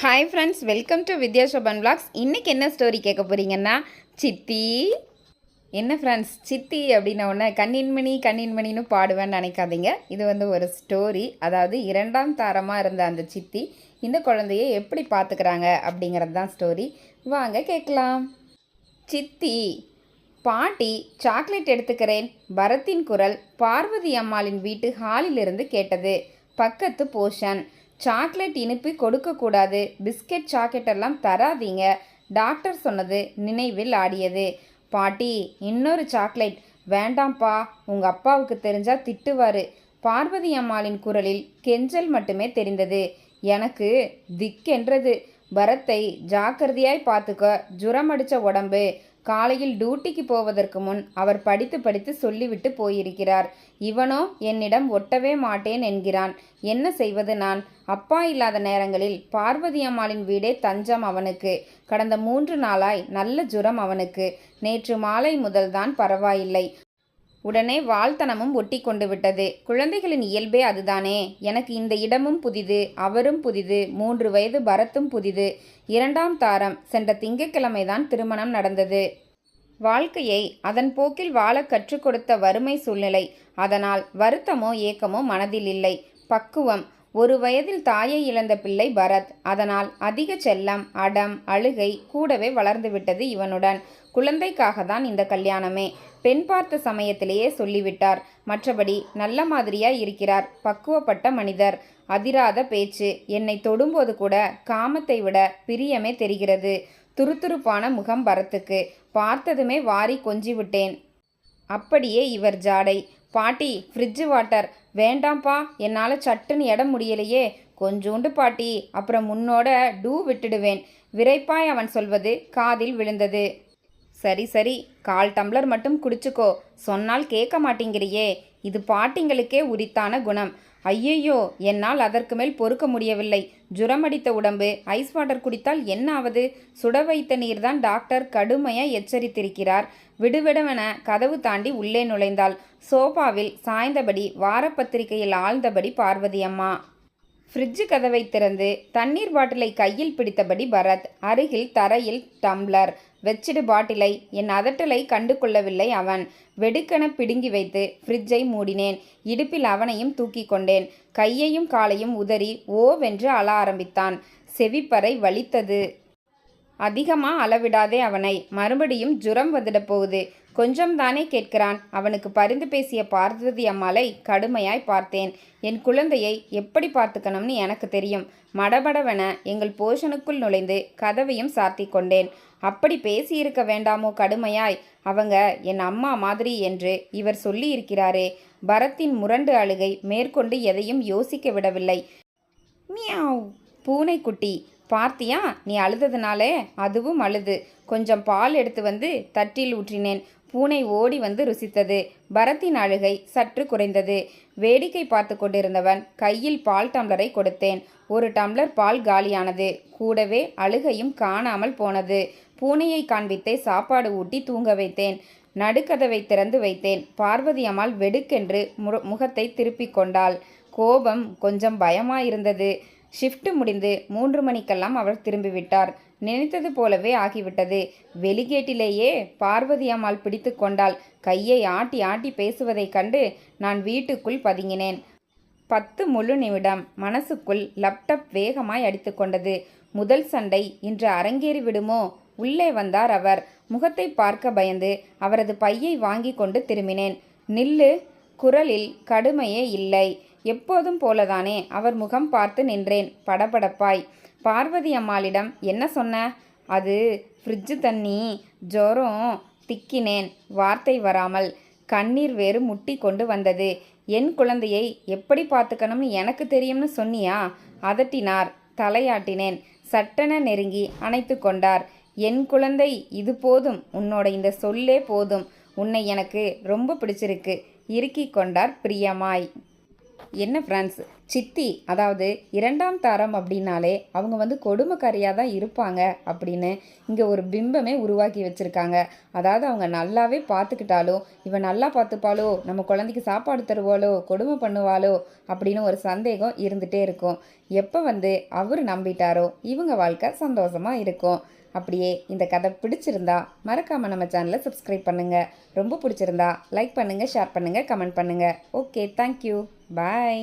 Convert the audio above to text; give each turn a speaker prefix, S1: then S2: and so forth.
S1: Hi friends welcome to Vidya Shoban blogs இன்றைக்கி என்ன story கேட்க போகிறீங்கன்னா சித்தி. என்ன ஃப்ரெண்ட்ஸ் சித்தி அப்படின்ன உடனே கண்ணின்மணி கண்ணின்மணின்னு பாடுவேன்னு நினைக்காதீங்க. இது வந்து ஒரு ஸ்டோரி அதாவது இரண்டாம் தாரமாக இருந்த அந்த சித்தி இந்த குழந்தைய எப்படி பார்த்துக்கிறாங்க அப்படிங்கிறது தான் ஸ்டோரி வாங்க கேட்கலாம். சித்தி பாட்டி சாக்லேட் எடுத்துக்கிறேன். பரத்தின் குரல் பார்வதி அம்மாளின் வீட்டு ஹாலிலிருந்து கேட்டது. பக்கத்து போஷன் சாக்லேட் இனிப்பு கொடுக்கக்கூடாது. பிஸ்கெட் சாக்லேட் எல்லாம் தராதீங்க. டாக்டர் சொன்னது நினைவில் ஆடியது. பாட்டி இன்னொரு சாக்லேட் வேண்டாம்ப்பா. உங்கள் அப்பாவுக்கு தெரிஞ்சா திட்டுவாரு. பார்வதி அம்மாளின் குரலில் கெஞ்சல் மட்டுமே தெரிந்தது. எனக்கு திக்கென்றது பரத்தை ஜாக்கிரதையாய் பார்த்துக்க ஜுரம் அடித்த உடம்பு. காலையில் டியூட்டிக்கு போவதற்கு முன் அவர் படித்து படித்து சொல்லிவிட்டு போயிருக்கிறார். இவனோ என்னிடம் ஒட்டவே மாட்டேன் என்கிறான். என்ன செய்வது நான்? அப்பா இல்லாத நேரங்களில் பார்வதி அம்மாளின் வீடே தஞ்சம் அவனுக்கு. கடந்த மூன்று நாளாய் நல்ல ஜுரம் அவனுக்கு. நேற்று மாலை முதல்தான் பரவாயில்லை. உடனே வாழ்த்தனமும் ஒட்டி கொண்டு விட்டது. குழந்தைகளின் இயல்பே அதுதானே. எனக்கு இந்த இடமும் புதிது அவரும் புதிது மூன்று வயது பரத்தும் புதிது. இரண்டாம் தாரம் சென்ற திங்கட்கிழமைதான் திருமணம் நடந்தது. வாழ்க்கையை அதன் போக்கில் வாழ கற்றுக் கொடுத்த வறுமை சூழ்நிலை. அதனால் வருத்தமோ ஏக்கமோ மனதில் இல்லை. பக்குவம். ஒரு வயதில் தாயை இழந்த பிள்ளை பரத். அதனால் அதிக செல்லம் அடம் அழுகை கூடவே வளர்ந்துவிட்டது இவனுடன். குழந்தைக்காக தான் இந்த கல்யாணமே பெண் பார்த்த சமயத்திலேயே சொல்லிவிட்டார். மற்றபடி நல்ல மாதிரியா இருக்கிறார் பக்குவப்பட்ட மனிதர். அதிராத பேச்சு என்னை தொடும்போது கூட காமத்தை விட பிரியமே தெரிகிறது. துருதுருப்பான முகம் பரத்துக்கு பார்த்ததுமே வாரி கொஞ்சி விட்டேன் அப்படியே இவர் ஜாடை பாட்டி ஃப்ரிட்ஜு வாட்டர் வேண்டாம்ப்பா என்னால் சட்டுன்னு இடம் முடியலையே. கொஞ்சோண்டு பாட்டி அப்புறம் முன்னோட டூ விட்டுடுவேன். விரைப்பாய் அவன் சொல்வது காதில் விழுந்தது. சரி சரி. கால் டம்ளர் மட்டும் குடிச்சுக்கோ. சொன்னால் கேட்க மாட்டேங்கிறியே. இது பாட்டிங்களுக்கே உரித்தான குணம். ஐயையோ என்னால் அதற்கு மேல் பொறுக்க முடியவில்லை. ஜுரமடித்த உடம்பு. ஐஸ் வாட்டர் குடித்தால் என்ன ஆவது? சுட வைத்த நீர்தான் டாக்டர் கடுமையாக எச்சரித்திருக்கிறார். விடுவிடவென கதவு தாண்டி உள்ளே நுழைந்தாள். சோஃபாவில் சாய்ந்தபடி வாரப்பத்திரிகையில் ஆழ்ந்தபடி பார்வதி அம்மா. ஃப்ரிட்ஜு கதவை திறந்து தண்ணீர் பாட்டிலை கையில் பிடித்தபடி பரத் அருகில் தரையில் டம்ளர் வெச்சிடு பாட்டிலை என் அதட்டலை கண்டு கொள்ளவில்லை அவன். வெடுக்கென பிடுங்கி வைத்து ஃப்ரிட்ஜை மூடினேன். இடுப்பில் அவனையும் தூக்கி கொண்டேன். கையையும் காலையும் உதறி ஓவென்று அழ ஆரம்பித்தான். செவிப்பறை வலித்தது. அதிகமாக அளவிடாதே அவனை. மறுபடியும் ஜுரம் வந்துடப் போகுது. கொஞ்சம் தானே கேட்கிறான். அவனுக்கு பரிந்து பேசிய பார்வதி அம்மாளை கடுமையாய் பார்த்தேன். என் குழந்தையை எப்படி பார்த்துக்கணும்னு எனக்கு தெரியும். மடபடவென எங்கள் போஷனுக்குள் நுழைந்து கதவையும் சாத்தி கொண்டேன். அப்படி பேசியிருக்க வேண்டாமோ கடுமையாய்? அவங்க என் அம்மா மாதிரி என்று இவர் சொல்லியிருக்கிறாரே. பரத்தின் முரண்டு அழுகை மேற்கொண்டு எதையும் யோசிக்க விடவில்லை. மியாவ்! பூனைக்குட்டி! பார்த்தியா? நீ அழுததுனாலே அதுவும் அழுது. கொஞ்சம் பால் எடுத்து வந்து தட்டில் ஊற்றினேன். பூனை ஓடி வந்து ருசித்தது. பரத்தின் அழுகை சற்று குறைந்தது. வேடிக்கை பார்த்து கொண்டிருந்தவன் கையில் பால் டம்ளரை கொடுத்தேன். ஒரு டம்ளர் பால் காலியானது. கூடவே அழுகையும் காணாமல் போனது. பூனையை காண்பித்தே சாப்பாடு ஊட்டி தூங்க வைத்தேன். நடுக்கதவை திறந்து வைத்தேன். பார்வதி அம்மாள் வெடுக்கென்று மு முகத்தை திருப்பிக் கொண்டாள். கோபம் கொஞ்சம் பயமாயிருந்தது. ஷிஃப்ட் முடிந்து மூன்று மணிக்கெல்லாம் அவர் திரும்பிவிட்டார். நினைத்தது போலவே ஆகிவிட்டது. வெளிகேட்டிலேயே பார்வதி அம்மாள் பிடித்து கொண்டாள். கையை ஆட்டி ஆட்டி பேசுவதைக் கண்டு நான் வீட்டுக்குள் பதுங்கினேன். பத்து முழு நிமிடம் மனசுக்குள் லேப்டாப் வேகமாய் அடித்துக்கொண்டது முதல் சண்டை இன்று அரங்கேறி விடுமோ? உள்ளே வந்தார் அவர். முகத்தை பார்க்க பயந்து அவரது பையை வாங்கி கொண்டு திரும்பினேன். நில்லு குரலில் கடுமையே இல்லை. எப்போதும் போலதானே அவர் முகம் பார்த்து நின்றேன். படபடப்பாய். பார்வதி அம்மாளிடம் என்ன சொன்ன? அது ஃப்ரிட்ஜு தண்ணி. ஜோரம் திக்கினேன். வார்த்தை வராமல். கண்ணீர் வேறு முட்டி கொண்டு வந்தது. என் குழந்தையை எப்படி பார்த்துக்கணும்னு எனக்கு தெரியும்னு சொன்னியா? அதட்டினார். தலையாட்டினேன். சட்டென நெருங்கி அணைத்து கொண்டார். என் குழந்தை இது போதும். உன்னோட இந்த சொல்லே போதும். உன்னை எனக்கு ரொம்ப பிடிச்சிருக்கு. இறுக்கி கொண்டார் பிரியமாய். என்ன ஃப்ரெண்ட்ஸ் சித்தி அதாவது இரண்டாம் தாரம் அப்படின்னாலே அவங்க வந்து கொடுமைக்காரியாக தான் இருப்பாங்க அப்படின்னு இங்கே ஒரு பிம்பமே உருவாக்கி வச்சுருக்காங்க. அதாவது அவங்க நல்லாவே பார்த்துக்கிட்டாலும் இவன் நல்லா பார்த்துப்பாளோ நம்ம குழந்தைக்கு சாப்பாடு தருவாளோ கொடுமை பண்ணுவாளோ அப்படின்னு ஒரு சந்தேகம் இருந்துகிட்டே இருக்கும். எப்போ வந்து அவர் நம்பிட்டாரோ இவங்க வாழ்க்கை சந்தோஷமாக இருக்கும். அப்படியே இந்த கதை பிடிச்சிருந்தா மறக்காமல் நம்ம சேனலை சப்ஸ்கிரைப் பண்ணுங்கள் ரொம்ப பிடிச்சிருந்தா லைக் பண்ணுங்கள் ஷேர் பண்ணுங்கள் கமெண்ட் பண்ணுங்கள் ஓகே தேங்க்யூ பாய்